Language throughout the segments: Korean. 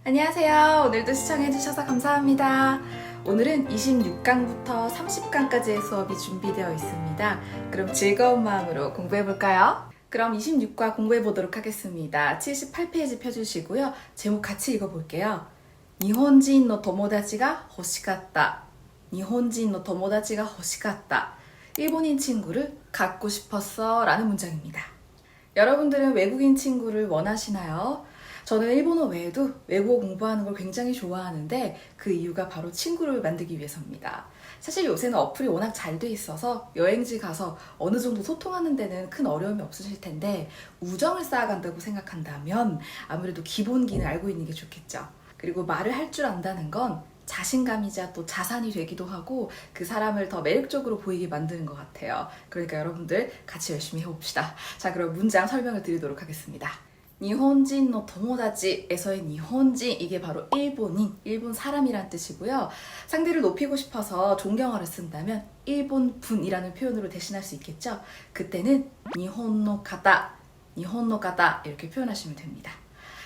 안녕하세요. 오늘도 시청해주셔서 감사합니다. 오늘은 26강부터 30강까지의 수업이 준비되어 있습니다. 그럼 즐거운 마음으로 공부해볼까요? 그럼 26과 공부해보도록 하겠습니다. 78페이지 펴주시고요. 제목 같이 읽어볼게요. 일본인の友達が欲しかった. 일본인の友達が欲しかった. 일본인 친구를 갖고 싶었어 라는 문장입니다. 여러분들은 외국인 친구를 원하시나요? 저는 일본어 외에도 외국어 공부하는 걸 굉장히 좋아하는데 그 이유가 바로 친구를 만들기 위해서입니다. 사실 요새는 어플이 워낙 잘 돼 있어서 여행지 가서 어느 정도 소통하는 데는 큰 어려움이 없으실 텐데 우정을 쌓아간다고 생각한다면 아무래도 기본기는 알고 있는 게 좋겠죠. 그리고 말을 할 줄 안다는 건 자신감이자 또 자산이 되기도 하고 그 사람을 더 매력적으로 보이게 만드는 것 같아요. 그러니까 여러분들 같이 열심히 해봅시다. 자, 그럼 문장 설명을 드리도록 하겠습니다. 일본인 노 도모다치에서의 일본인 이게 바로 일본인, 일본 사람이란 뜻이고요. 상대를 높이고 싶어서 존경어를 쓴다면 일본 분이라는 표현으로 대신할 수 있겠죠. 그때는 일본노 가다, 일본노 가다 이렇게 표현하시면 됩니다.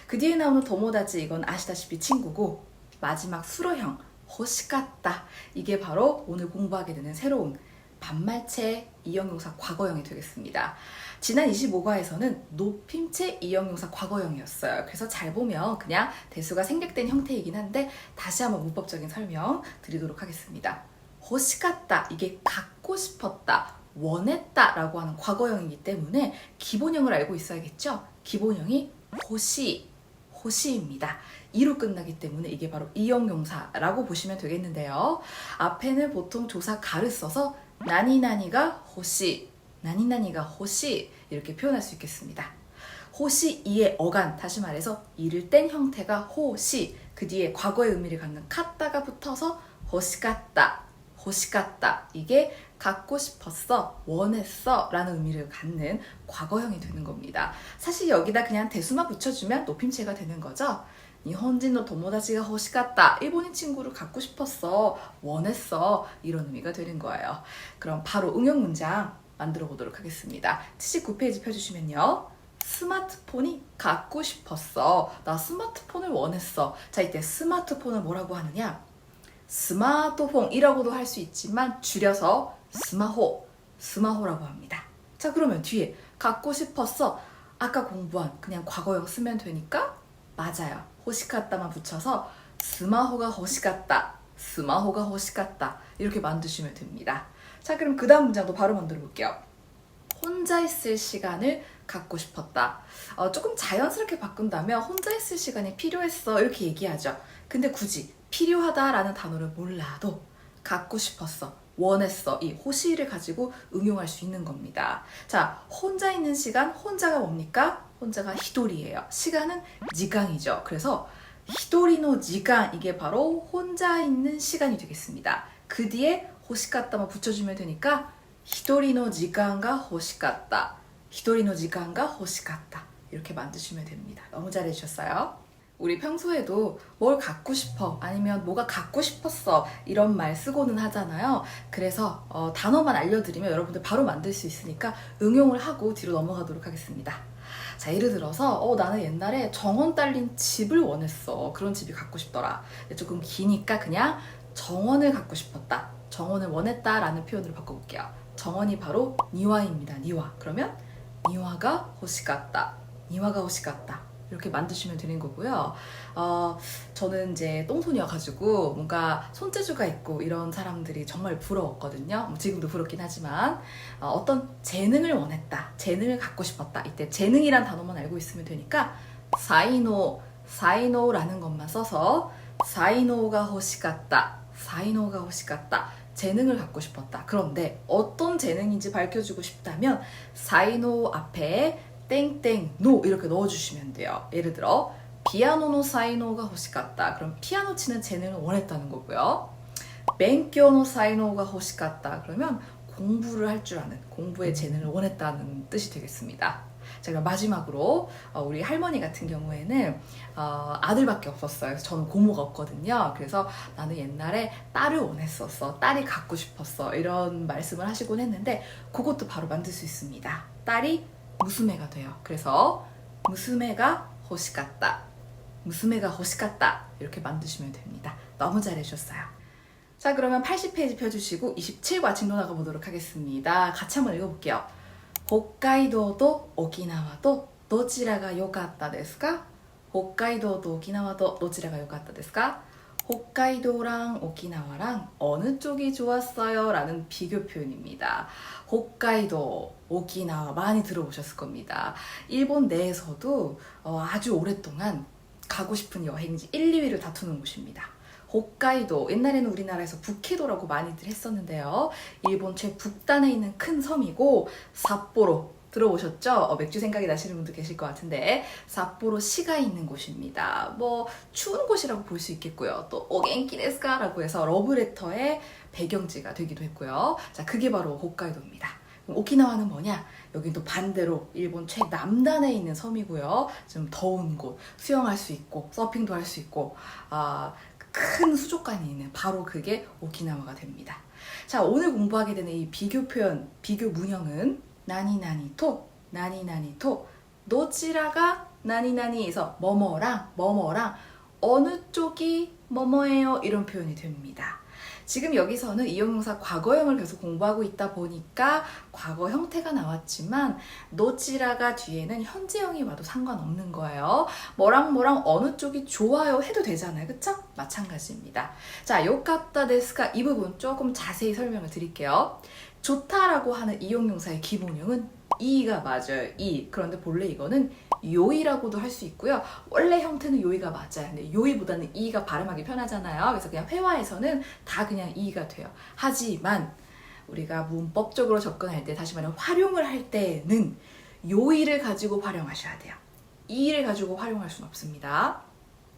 그 뒤에 나오는 도모다치 이건 아시다시피 친구고 마지막 수로형 호시갔다 이게 바로 오늘 공부하게 되는 새로운 반말체 이형용사 과거형이 되겠습니다. 지난 25과에서는 높임체 이형용사 과거형이었어요. 그래서 잘 보면 그냥 대수가 생략된 형태이긴 한데 다시 한번 문법적인 설명 드리도록 하겠습니다. 호시갔다 이게 갖고 싶었다 원했다 라고 하는 과거형이기 때문에 기본형을 알고 있어야겠죠. 기본형이 호시 호시입니다. 이로 끝나기 때문에 이게 바로 이형용사라고 보시면 되겠는데요. 앞에는 보통 조사 가를 써서 나니나니가 호시, 나니나니가 호시 이렇게 표현할 수 있겠습니다. 호시 이의 어간 다시 말해서 이를 뗀 형태가 호시 그 뒤에 과거의 의미를 갖는 카따가 붙어서 호시갔다 호시갔다 이게 갖고 싶었어 원했어 라는 의미를 갖는 과거형이 되는 겁니다. 사실 여기다 그냥 대수만 붙여주면 높임체가 되는 거죠 일본인의 도모다치가 호시갔다 일본인 친구를 갖고 싶었어 원했어 이런 의미가 되는 거예요 그럼 바로 응용 문장 만들어 보도록 하겠습니다 79페이지 펴주시면요 스마트폰이 갖고 싶었어. 나 스마트폰을 원했어. 자, 이때 스마트폰을 뭐라고 하느냐? 스마트폰이라고도 할 수 있지만 줄여서 스마호, 스마호라고 합니다. 자, 그러면 뒤에 갖고 싶었어. 아까 공부한 그냥 과거형 쓰면 되니까 맞아요. 호시갔다만 붙여서 스마호가 호시갔다. 스마호가 호시갔다. 이렇게 만드시면 됩니다. 자, 그럼 그 다음 문장도 바로 만들어 볼게요. 혼자 있을 시간을 갖고 싶었다. 어, 조금 자연스럽게 바꾼다면 혼자 있을 시간이 필요했어 이렇게 얘기하죠. 근데 굳이 필요하다라는 단어를 몰라도 갖고 싶었어. 원했어. 이 호시를 가지고 응용할 수 있는 겁니다. 자, 혼자 있는 시간, 혼자가 뭡니까? 혼자가 히돌이에요. 시간은 지강이죠. 그래서 히도리노 지간 이게 바로 혼자 있는 시간이 되겠습니다. 그 뒤에 호시갔다만 붙여주면 되니까 히도리노 지간가 호시갔다. 히도리노 지간가 호시갔다. 이렇게 만드시면 됩니다. 너무 잘해주셨어요. 우리 평소에도 뭘 갖고 싶어 아니면 뭐가 갖고 싶었어 이런 말 쓰고는 하잖아요. 그래서 어, 단어만 알려드리면 여러분들 바로 만들 수 있으니까 응용을 하고 뒤로 넘어가도록 하겠습니다. 자, 예를 들어서 어, 나는 옛날에 정원 딸린 집을 원했어. 그런 집이 갖고 싶더라. 조금 기니까 그냥 정원을 갖고 싶었다. 정원을 원했다 라는 표현으로 바꿔볼게요. 정원이 바로 니와입니다. 니와. 그러면 니와가 호시갔다. 니와가 호시갔다. 이렇게 만드시면 되는 거고요. 어, 저는 이제 똥손이어가지고 뭔가 손재주가 있고 이런 사람들이 정말 부러웠거든요. 뭐 지금도 부럽긴 하지만 어, 떤 재능을 원했다. 재능을 갖고 싶었다. 이때 재능이란 단어만 알고 있으면 되니까 사이노, 사이노라는 것만 써서 사이노가 호시갔다. 사이노가 호시갔다. 재능을 갖고 싶었다. 그런데 어떤 재능인지 밝혀주고 싶다면 사이노 앞에 땡땡 노 이렇게 넣어주시면 돼요. 예를 들어 피아노노 사이노가 호시갔다. 그럼 피아노 치는 재능을 원했다는 거고요. 맹교노 사이노가 호시갔다. 그러면 공부를 할 줄 아는 공부의 재능을 원했다는 뜻이 되겠습니다. 자 그럼 마지막으로 어, 우리 할머니 같은 경우에는 어, 아들밖에 없었어요. 그래서 저는 고모가 없거든요. 그래서 나는 옛날에 딸을 원했었어. 딸이 갖고 싶었어. 이런 말씀을 하시곤 했는데 그것도 바로 만들 수 있습니다. 딸이 무스메가 돼요. 그래서 무스메가 호시갔다. 무스메가 호시갔다 이렇게 만드시면 됩니다. 너무 잘해주셨어요. 자 그러면 80페이지 펴주시고 27과 진도 나가보도록 하겠습니다. 같이 한번 읽어볼게요. 北海道と沖縄とどちらが良かったですか北海道と沖縄とどちらが良かったですか 홋카이도랑 오키나와랑 어느 쪽이 좋았어요? 라는 비교 표현입니다. 홋카이도, 오키나와 많이 들어보셨을 겁니다. 일본 내에서도 어, 아주 오랫동안 가고 싶은 여행지 1, 2위를 다투는 곳입니다. 홋카이도, 옛날에는 우리나라에서 북해도라고 많이들 했었는데요. 일본 최북단에 있는 큰 섬이고, 삿포로, 들어보셨죠? 어, 맥주 생각이 나시는 분도 계실 것 같은데 삿포로 시가 있는 곳입니다. 뭐 추운 곳이라고 볼 수 있겠고요. 또 오겐키 데스카라고 해서 러브레터의 배경지가 되기도 했고요. 자, 그게 바로 홋카이도입니다. 오키나와는 뭐냐? 여긴 또 반대로 일본 최남단에 있는 섬이고요. 좀 더운 곳, 수영할 수 있고 서핑도 할 수 있고 아, 큰 수족관이 있는 바로 그게 오키나와가 됩니다. 자, 오늘 공부하게 되는 이 비교 표현, 비교 문형은 나니 나니 토, 나니 나니 토, 노치라가 나니 나니에서 뭐뭐랑 뭐뭐랑 어느 쪽이 뭐뭐예요 이런 표현이 됩니다. 지금 여기서는 이용용사 과거형을 계속 공부하고 있다 보니까 과거 형태가 나왔지만 노치라가 뒤에는 현재형이 와도 상관없는 거예요. 뭐랑 뭐랑 어느 쪽이 좋아요 해도 되잖아요. 그쵸? 마찬가지입니다. 자, 요카타 데스카 이 부분 조금 자세히 설명을 드릴게요. 좋다라고 하는 이용용사의 기본형은 이가 맞아요. 이. 그런데 본래 이거는 요이라고도 할 수 있고요. 원래 형태는 요이가 맞아요. 근데 요이보다는 이가 발음하기 편하잖아요. 그래서 그냥 회화에서는 다 그냥 이가 돼요. 하지만 우리가 문법적으로 접근할 때 다시 말해 활용을 할 때는 요이를 가지고 활용하셔야 돼요. 이를 가지고 활용할 수는 없습니다.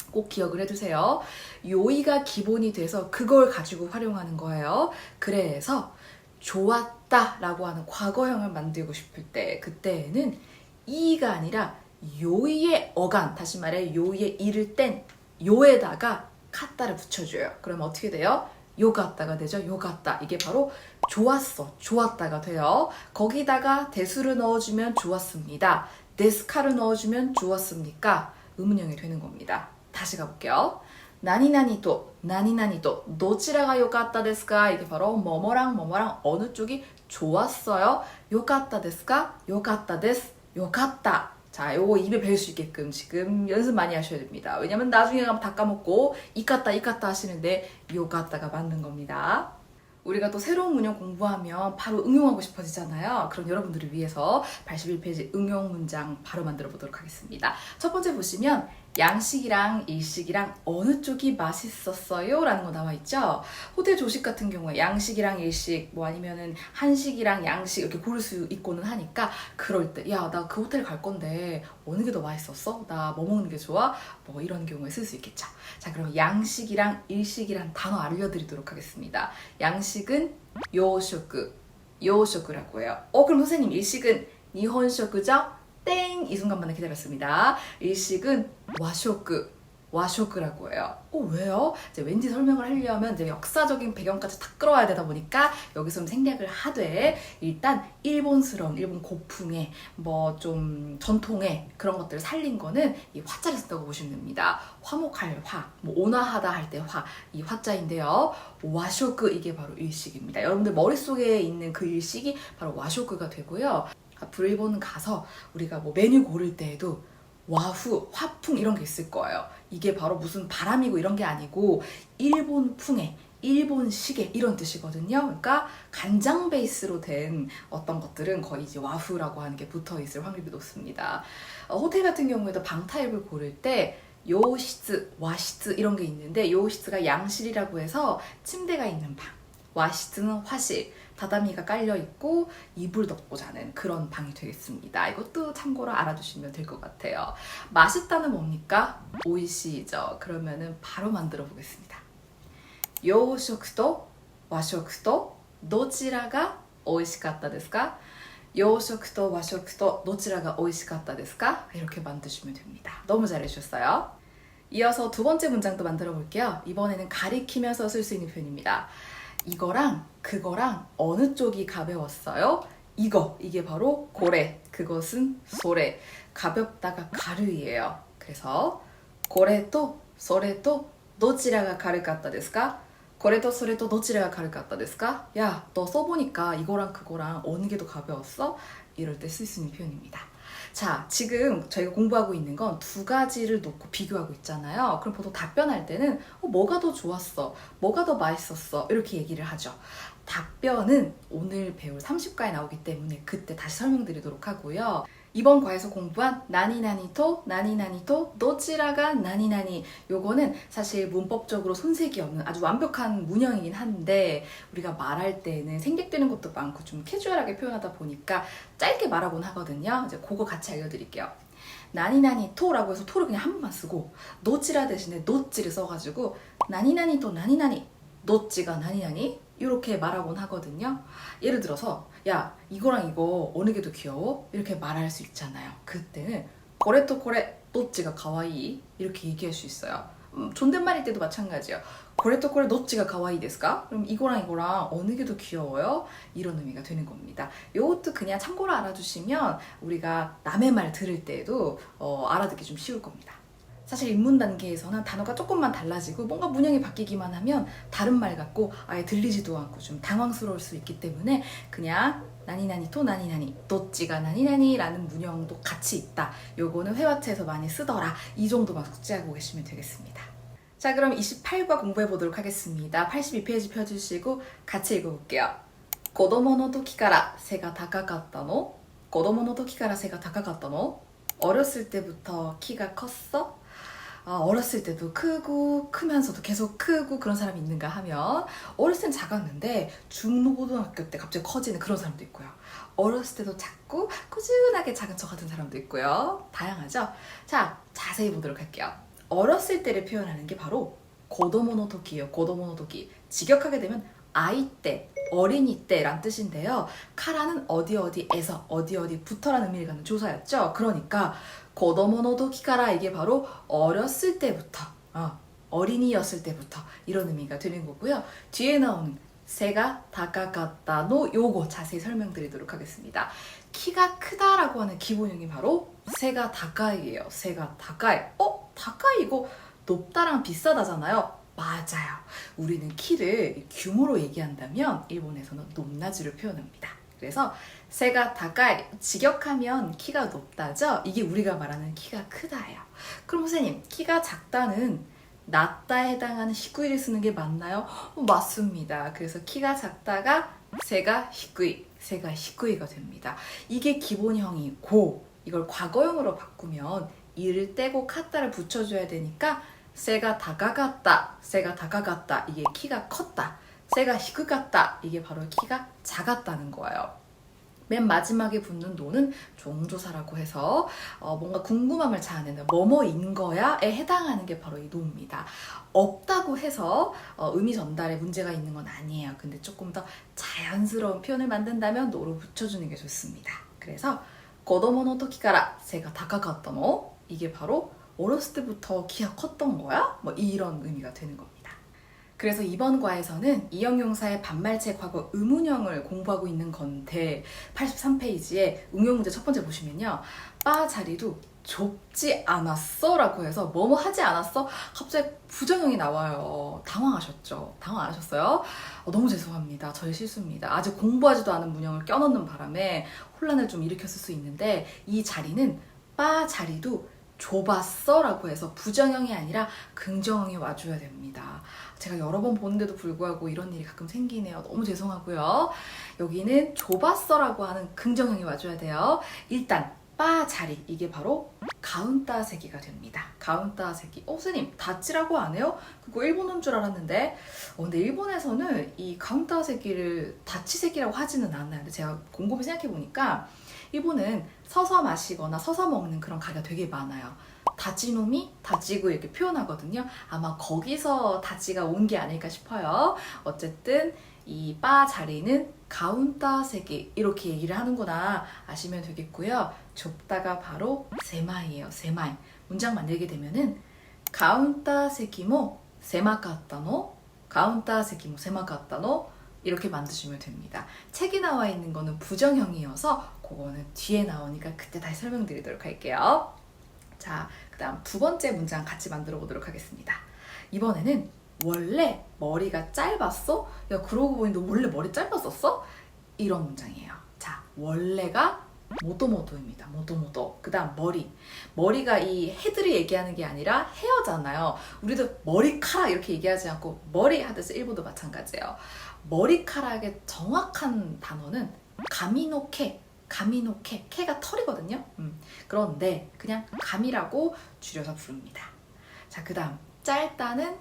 꼭 기억을 해두세요. 요이가 기본이 돼서 그걸 가지고 활용하는 거예요. 그래서 좋았다 라고 하는 과거형을 만들고 싶을 때 그때에는 이가 아니라 요이의 어간 다시 말해 요이의 이를 뗀 요에다가 카따를 붙여줘요. 그러면 어떻게 돼요? 요 같다가 되죠. 요 같다. 이게 바로 좋았어. 좋았다가 돼요. 거기다가 대수를 넣어주면 좋았습니다. 데스카를 넣어주면 좋았습니까? 의문형이 되는 겁니다. 다시 가볼게요. 나니나니도 나니나니도 도치라가 요갔다 데스까? 이게 바로 뭐뭐랑 뭐뭐랑 어느 쪽이 좋았어요? 요갔다 데스까? 요갔다 데스 요갔다 자 요거 입에 배울 수 있게끔 지금 연습 많이 하셔야 됩니다. 왜냐면 나중에 가면 다 까먹고 이갔다 이갔다 하시는데 요갔다가 맞는 겁니다. 우리가 또 새로운 문형 공부하면 바로 응용하고 싶어지잖아요. 그럼 여러분들을 위해서 81페이지 응용 문장 바로 만들어 보도록 하겠습니다. 첫 번째 보시면 양식이랑 일식이랑 어느 쪽이 맛있었어요? 라는 거 나와 있죠. 호텔 조식 같은 경우에 양식이랑 일식 뭐 아니면은 한식이랑 양식 이렇게 고를 수 있고는 하니까 그럴 때 야 나 그 호텔 갈 건데 어느 게 더 맛있었어? 나 뭐 먹는 게 좋아? 뭐 이런 경우에 쓸 수 있겠죠. 자 그럼 양식이랑 일식이란 단어 알려드리도록 하겠습니다. 양식은 요쇼크 요쇼크라고 해요. 어 그럼 선생님 일식은 니혼쇼크죠? 땡! 이 순간만을 기다렸습니다. 일식은 와쇼크, 와쇼크라고 해요. 어, 왜요? 이제 왠지 설명을 하려면 이제 역사적인 배경까지 다 끌어와야 되다 보니까 여기서 좀 생략을 하되 일단 일본스러운 일본 고풍의 뭐 좀 전통의 그런 것들을 살린 거는 이 화자를 쓴다고 보시면 됩니다. 화목할 화, 뭐 온화하다 할 때 화, 이 화자인데요. 와쇼크 이게 바로 일식입니다. 여러분들 머릿속에 있는 그 일식이 바로 와쇼크가 되고요. 앞으로 일본 가서 우리가 뭐 메뉴 고를 때에도 와후, 화풍 이런 게 있을 거예요. 이게 바로 무슨 바람이고 이런 게 아니고 일본풍의 일본식의 이런 뜻이거든요. 그러니까 간장 베이스로 된 어떤 것들은 거의 이제 와후라고 하는 게 붙어 있을 확률이 높습니다. 어, 호텔 같은 경우에도 방 타입을 고를 때 요시츠, 와시츠 이런 게 있는데 요시츠가 양실이라고 해서 침대가 있는 방, 와시츠는 화실, 다다미가 깔려 있고 이불 덮고 자는 그런 방이 되겠습니다. 이것도 참고로 알아두시면 될 것 같아요. 맛있다는 뭡니까? 오이시죠. 그러면은 바로 만들어 보겠습니다. 요식도 와식도 どちらが美味しかったですか? 요식도 와식도 どちらが美味しかったですか? 이렇게 만드시면 됩니다. 너무 잘해주셨어요. 이어서 두 번째 문장도 만들어 볼게요. 이번에는 가리키면서 쓸 수 있는 표현입니다. 이거랑 그거랑 어느 쪽이 가벼웠어요? 이거 이게 바로 고래 그것은 소래 가볍다가 가르이에요. 그래서 これとそれとどちらが軽かったですかこれとそれとどちらが軽かったですか야, 너 써보니까 이거랑 그거랑 어느 게 더 가벼웠어? 이럴 때 쓸 수 있는 표현입니다. 자, 지금 저희가 공부하고 있는 건 두 가지를 놓고 비교하고 있잖아요. 그럼 보통 답변할 때는 어, 뭐가 더 좋았어? 뭐가 더 맛있었어? 이렇게 얘기를 하죠. 답변은 오늘 배울 30과에 나오기 때문에 그때 다시 설명드리도록 하고요. 이번 과에서 공부한 나니나니토, 나니나니토, 노치라가 나니나니 요거는 사실 문법적으로 손색이 없는 아주 완벽한 문형이긴 한데 우리가 말할 때는 생략되는 것도 많고 좀 캐주얼하게 표현하다 보니까 짧게 말하곤 하거든요. 이제 그거 같이 알려드릴게요. 나니나니토라고 해서 토를 그냥 한 번만 쓰고 노치라 대신에 노찌를 써가지고 나니나니토 나니나니 노찌가 나니나니 이렇게 말하곤 하거든요. 예를 들어서 야 이거랑 이거 어느 게 더 귀여워? 이렇게 말할 수 있잖아요. 그때는 고레토 고레 노찌가 가와이 이렇게 얘기할 수 있어요. 음, 존댓말일 때도 마찬가지예요. 고레토 고레 노찌가 가와이 데스까? 그럼 이거랑 이거랑 어느 게 더 귀여워요? 이런 의미가 되는 겁니다. 이것도 그냥 참고로 알아두시면 우리가 남의 말 들을 때도 어, 알아듣기 좀 쉬울 겁니다. 사실 입문 단계에서는 단어가 조금만 달라지고 뭔가 문양이 바뀌기만 하면 다른 말 같고 아예 들리지도 않고 좀 당황스러울 수 있기 때문에 그냥 나니나니 또 나니나니 또찌가 나니나니라는 문형도 같이 있다. 요거는 회화체에서 많이 쓰더라. 이 정도만 숙지하고 계시면 되겠습니다. 자 그럼 28과 공부해 보도록 하겠습니다. 82페이지 펴주시고 같이 읽어볼게요. 고도모노 도키가라 새가 다가갔다노 고도모노 도키가라 새가 다가갔다노 어렸을 때부터 키가 컸어? 아, 어렸을 때도 크고 크면서도 계속 크고 그런 사람이 있는가 하면 어렸을 땐 작았는데 중고등학교 때 갑자기 커지는 그런 사람도 있고요. 어렸을 때도 작고 꾸준하게 작은 척 같은 사람도 있고요. 다양하죠? 자, 자세히 보도록 할게요. 어렸을 때를 표현하는 게 바로 고도모노토키예요. 고도모노토키. 직역하게 되면 아이 때, 어린이 때란 뜻인데요. 카라는 어디 어디에서 어디 어디부터라는 의미를 갖는 조사였죠. 그러니까 고도모노도키카라 이게 바로 어렸을 때부터 어, 어린이였을 때부터 이런 의미가 되는 거고요. 뒤에 나오는 새가 다가갔다노 요거 자세히 설명드리도록 하겠습니다. 키가 크다라고 하는 기본형이 바로 새가 다가이예요. 새가 다가이. 어? 다가이 이거 높다랑 비싸다잖아요. 맞아요. 우리는 키를 규모로 얘기한다면 일본에서는 높낮이를 표현합니다. 그래서 새가 다가이 직역하면 키가 높다죠? 이게 우리가 말하는 키가 크다예요. 그럼 선생님 키가 작다는 낮다에 해당하는 히쿠이를 쓰는 게 맞나요? 어, 맞습니다. 그래서 키가 작다가 새가 히쿠이, 새가 히쿠이가 됩니다. 이게 기본형이고 이걸 과거형으로 바꾸면 이를 떼고 카타를 붙여줘야 되니까 새가 다가갔다, 새가 다가갔다 이게 키가 컸다. 새가 히크갔다 이게 바로 키가 작았다는 거예요. 맨 마지막에 붙는 노는 종조사라고 해서 어, 뭔가 궁금함을 자아내는 뭐뭐인 거야에 해당하는 게 바로 이 노입니다. 없다고 해서 어, 의미 전달에 문제가 있는 건 아니에요. 근데 조금 더 자연스러운 표현을 만든다면 노로 붙여주는 게 좋습니다. 그래서 고도모노 토키카라 새가 다가갔다노 이게 바로 어렸을 때부터 키가 컸던 거야? 뭐 이런 의미가 되는 겁니다. 그래서 이번 과에서는 이형용사의 반말체 과거 의문형을 공부하고 있는 건데 83페이지에 응용 문제 첫 번째 보시면요. 빠 자리도 좁지 않았어? 라고 해서 뭐뭐 하지 않았어? 갑자기 부정형이 나와요. 당황하셨죠? 당황 안 하셨어요? 어, 너무 죄송합니다. 저의 실수입니다. 아직 공부하지도 않은 문형을 껴넣는 바람에 혼란을 좀 일으켰을 수 있는데 이 자리는 빠 자리도 좁았어? 라고 해서 부정형이 아니라 긍정형이 와줘야 됩니다. 제가 여러 번 보는데도 불구하고 이런 일이 가끔 생기네요. 너무 죄송하고요. 여기는 좁았어 라고 하는 긍정형이 와줘야 돼요. 일단 빠 자리 이게 바로 가운따 세기가 됩니다. 가운따 세기. 어, 선생님 다치라고 안 해요? 그거 일본어인 줄 알았는데 어, 근데 일본에서는 이 가운따 세기를 다치 세기라고 하지는 않아요. 근데 제가 곰곰이 생각해 보니까 일본은 서서 마시거나 서서 먹는 그런 가게가 되게 많아요. 다찌놈이 다찌고 이렇게 표현하거든요. 아마 거기서 다찌가 온 게 아닐까 싶어요. 어쨌든 이 바 자리는 가운따 세기 이렇게 얘기를 하는구나 아시면 되겠고요. 좁다가 바로 세마이예요. 세마이. 문장 만들게 되면은 가운따 세기모 세마카타노 가운따 세기모 세마카타노 이렇게 만드시면 됩니다. 책이 나와 있는 거는 부정형이어서 그거는 뒤에 나오니까 그때 다시 설명드리도록 할게요. 자, 그 다음 두 번째 문장 같이 만들어 보도록 하겠습니다. 이번에는 원래 머리가 짧았어? 야, 그러고 보니 너 원래 머리 짧았었어? 이런 문장이에요. 자, 원래가 모도모도입니다. 모도모도. 그 다음 머리. 머리가 이 헤드를 얘기하는 게 아니라 헤어잖아요. 우리도 머리카락 이렇게 얘기하지 않고 머리 하듯이 일본도 마찬가지예요. 머리카락의 정확한 단어는 가미노케. 가미노케. 케가 털이거든요. 음. 그런데 그냥 감이라고 줄여서 부릅니다. 자, 그 다음 짧다는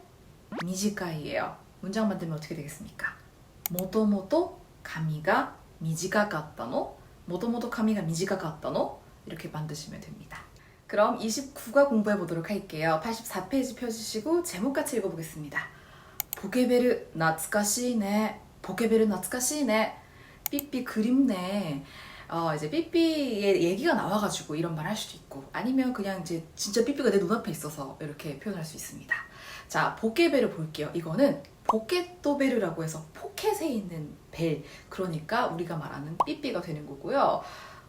미지가이예요. 문장 만들면 어떻게 되겠습니까? 모도모도 가미가 미지가갔다노 모도모도 가미가 미지가갔다노 이렇게 만드시면 됩니다. 그럼 29과 공부해 보도록 할게요. 84페이지 펴주시고 제목 같이 읽어보겠습니다. 보게베르 나츠카시네 보게베르 나츠카시네 삐삐 그립네 어 이제 삐삐의 얘기가 나와가지고 이런 말 할 수도 있고 아니면 그냥 이제 진짜 삐삐가 내 눈앞에 있어서 이렇게 표현할 수 있습니다. 자 보게베르 볼게요. 이거는 포켓도베르라고 해서 포켓에 있는 벨 그러니까 우리가 말하는 삐삐가 되는 거고요.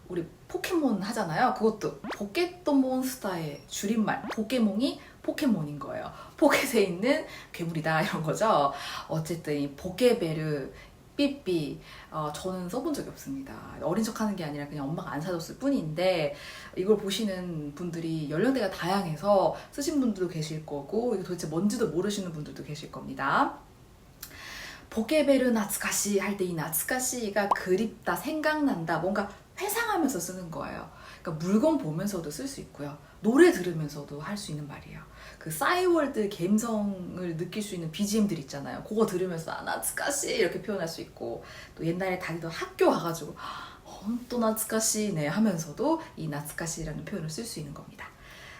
우리 포켓몬 하잖아요. 그것도 포켓몬 스타의 줄임말 포켓몬이 포켓몬인 거예요. 포켓에 있는 괴물이다 이런 거죠. 어쨌든 이 포케베르 삐삐 어, 저는 써본 적이 없습니다. 어린 척하는 게 아니라 그냥 엄마가 안 사줬을 뿐인데 이걸 보시는 분들이 연령대가 다양해서 쓰신 분들도 계실 거고 이게 도대체 뭔지도 모르시는 분들도 계실 겁니다. 보케베르 나츠카시 할 때 이 나츠카시가 그립다, 생각난다, 뭔가 회상하면서 쓰는 거예요. 그러니까 물건 보면서도 쓸 수 있고요. 노래 들으면서도 할 수 있는 말이에요. 그 싸이월드 감성을 느낄 수 있는 BGM들 있잖아요. 그거 들으면서 아, 나츠카시 이렇게 표현할 수 있고 또 옛날에 다니던 학교 가가지고 어, 또 나츠카시네 하면서도 이 나츠카시라는 표현을 쓸 수 있는 겁니다.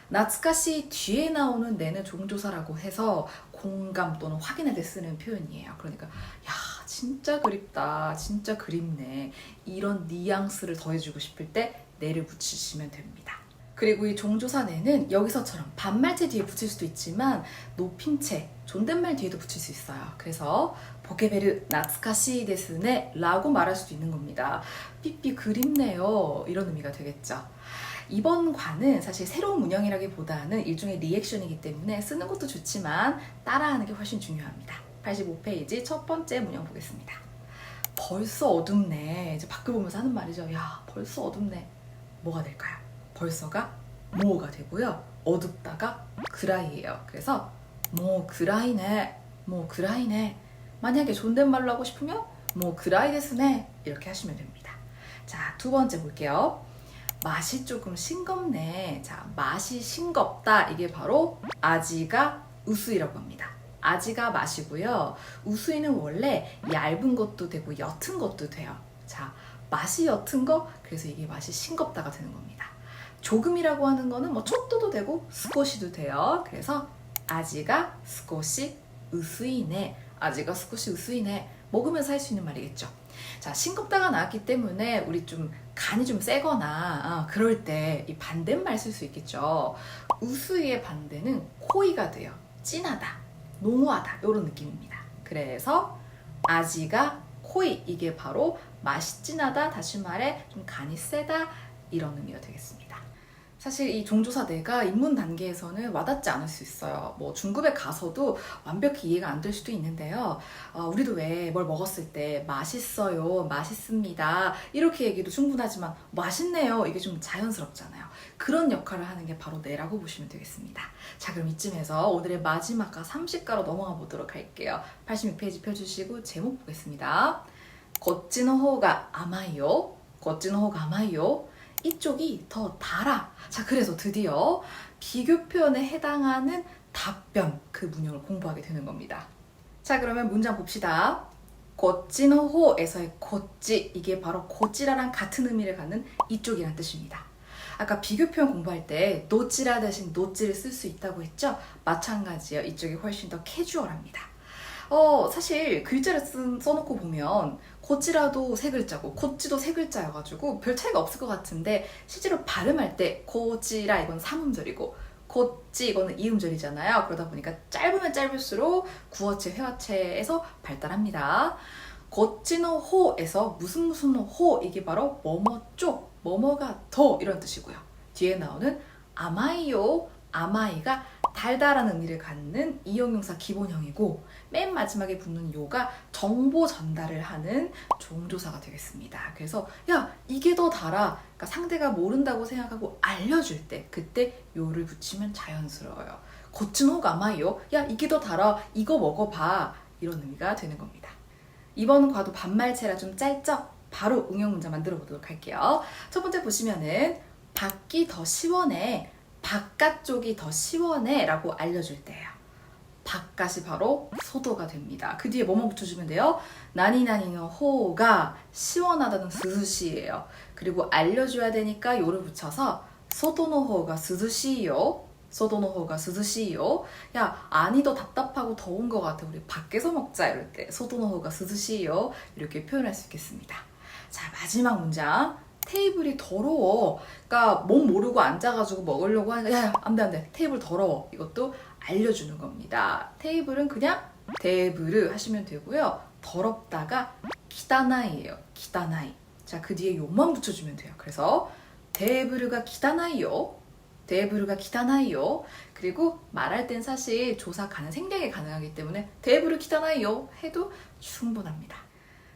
나츠카시 뒤에 나오는 내는 종조사라고 해서 공감 또는 확인할 때 쓰는 표현이에요. 그러니까 야 진짜 그립다, 진짜 그립네 이런 뉘앙스를 더해주고 싶을 때 내를 붙이시면 됩니다. 그리고 이 종조사 내는 여기서처럼 반말체 뒤에 붙일 수도 있지만 높임체, 존댓말 뒤에도 붙일 수 있어요. 그래서 보케베르 나츠카시 데스네 라고 말할 수도 있는 겁니다. 삐삐 그립네요. 이런 의미가 되겠죠. 이번 관은 사실 새로운 문형이라기보다는 일종의 리액션이기 때문에 쓰는 것도 좋지만 따라하는 게 훨씬 중요합니다. 85페이지 첫 번째 문형 보겠습니다. 벌써 어둡네. 이제 밖을 보면서 하는 말이죠. 야, 벌써 어둡네. 뭐가 될까요? 벌써가 모가 되고요. 어둡다가 그라이예요. 그래서 뭐 그라이네, 뭐 그라이네. 만약에 존댓말로 하고 싶으면 뭐 그라이 데스네 이렇게 하시면 됩니다. 자, 두 번째 볼게요. 맛이 조금 싱겁네. 자, 맛이 싱겁다. 이게 바로 아지가 우수이라고 합니다. 아지가 맛이고요. 우수이는 원래 얇은 것도 되고 옅은 것도 돼요. 자, 맛이 옅은 거, 그래서 이게 맛이 싱겁다가 되는 겁니다. 조금이라고 하는 거는 뭐 촛도도 되고 스코시도 돼요. 그래서 아지가 스코시 우수이네. 아지가 스코시 우수이네. 먹으면서 할 수 있는 말이겠죠. 자, 싱겁다가 나왔기 때문에 우리 좀 간이 좀 세거나 어, 그럴 때 이 반대말 쓸 수 있겠죠. 우수이의 반대는 코이가 돼요. 진하다, 농후하다 이런 느낌입니다. 그래서 아지가 코이 이게 바로 맛이 진하다 다시 말해 좀 간이 세다 이런 의미가 되겠습니다. 사실 이 종조사대가 입문 단계에서는 와닿지 않을 수 있어요. 뭐 중급에 가서도 완벽히 이해가 안 될 수도 있는데요. 어, 우리도 왜 뭘 먹었을 때 맛있어요, 맛있습니다 이렇게 얘기도 충분하지만 맛있네요 이게 좀 자연스럽잖아요. 그런 역할을 하는 게 바로 내라고 보시면 되겠습니다. 자 그럼 이쯤에서 오늘의 마지막과 30가로 넘어가 보도록 할게요. 86페이지 펴주시고 제목 보겠습니다. 걷지는 호가 아마요. 걷지는 호가 아마요. 이쪽이 더 달아. 자, 그래서 드디어 비교 표현에 해당하는 답변 그 문형을 공부하게 되는 겁니다. 자, 그러면 문장 봅시다. 고찌노호에서의 고찌 이게 바로 고찌라랑 같은 의미를 갖는 이쪽이란 뜻입니다. 아까 비교 표현 공부할 때 노찌라 대신 노찌를 쓸 수 있다고 했죠? 마찬가지예요. 이쪽이 훨씬 더 캐주얼합니다. 어, 사실 글자를 쓴, 써놓고 보면 고찌라도 세 글자고 고찌도 세 글자여가지고 별 차이가 없을 것 같은데 실제로 발음할 때 고찌라 이건 삼음절이고 고찌 이거는 이음절이잖아요. 그러다 보니까 짧으면 짧을수록 구어체, 회화체에서 발달합니다. 고찌노 호에서 무슨 무슨 호 이게 바로 뭐뭐 쪽, 뭐뭐가 더 이런 뜻이고요. 뒤에 나오는 아마이요, 아마이가 달달한 의미를 갖는 이용용사 기본형이고 맨 마지막에 붙는 요가 정보 전달을 하는 종조사가 되겠습니다. 그래서 야 이게 더 달아. 그러니까 상대가 모른다고 생각하고 알려줄 때 그때 요를 붙이면 자연스러워요. 고츠노가 아마이요. 야 이게 더 달아. 이거 먹어봐. 이런 의미가 되는 겁니다. 이번 과도 반말체라 좀 짧죠? 바로 응용 문제 만들어 보도록 할게요. 첫 번째 보시면은 밖이 더 시원해. 바깥쪽이 더 시원해 라고 알려줄 때예요. 바깥이 바로 소도가 됩니다. 그 뒤에 뭐뭐 붙여주면 돼요? 나니나니노 호가 시원하다는 스스시예요. 그리고 알려줘야 되니까 요를 붙여서 소도노 호가 스스시요. 소도노 호가 스스시요. 야 안이 더 답답하고 더운 것 같아. 우리 밖에서 먹자 이럴 때 소도노 호가 스스시요. 이렇게 표현할 수 있겠습니다. 자 마지막 문장. 테이블이 더러워. 그러니까 몸 모르고 앉아가지고 먹으려고 하니까 야, 야 안돼 안돼 테이블 더러워. 이것도 알려주는 겁니다. 테이블은 그냥 테이블을 하시면 되고요. 더럽다가 기다나이예요. 기다나이. 자 그 뒤에 요만 붙여주면 돼요. 그래서 테이블가 기다나이요. 테이블가 기다나이요. 그리고 말할 땐 사실 조사 가능 생략이 가능하기 때문에 테이블을 기다나이요 해도 충분합니다.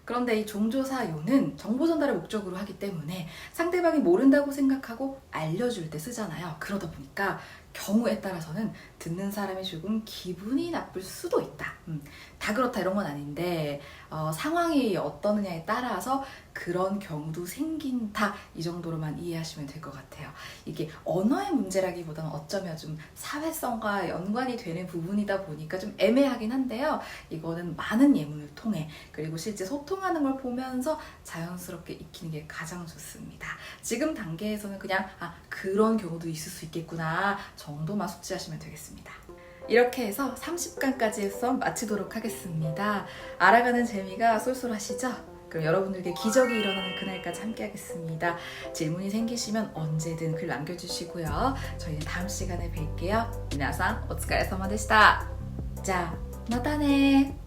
그런데 이 종조사 요는 정보 전달을 목적으로 하기 때문에 상대방이 모른다고 생각하고 알려줄 때 쓰잖아요. 그러다 보니까 경우에 따라서는 듣는 사람이 조금 기분이 나쁠 수도 있다. 음, 다 그렇다 이런 건 아닌데 어, 상황이 어떠느냐에 따라서 그런 경우도 생긴다 이 정도로만 이해하시면 될 것 같아요. 이게 언어의 문제라기보다는 어쩌면 좀 사회성과 연관이 되는 부분이다 보니까 좀 애매하긴 한데요. 이거는 많은 예문을 통해 그리고 실제 소통하는 걸 보면서 자연스럽게 익히는 게 가장 좋습니다. 지금 단계에서는 그냥 아 그런 경우도 있을 수 있겠구나 정도만 숙지하시면 되겠습니다. 이렇게 해서 30강까지의 수업 마치도록 하겠습니다. 알아가는 재미가 쏠쏠하시죠? 그럼 여러분들께 기적이 일어나는 그날까지 함께 하겠습니다. 질문이 생기시면 언제든 글 남겨주시고요. 저희는 다음 시간에 뵐게요. 미나상, 오츠카레様でした. 자, またね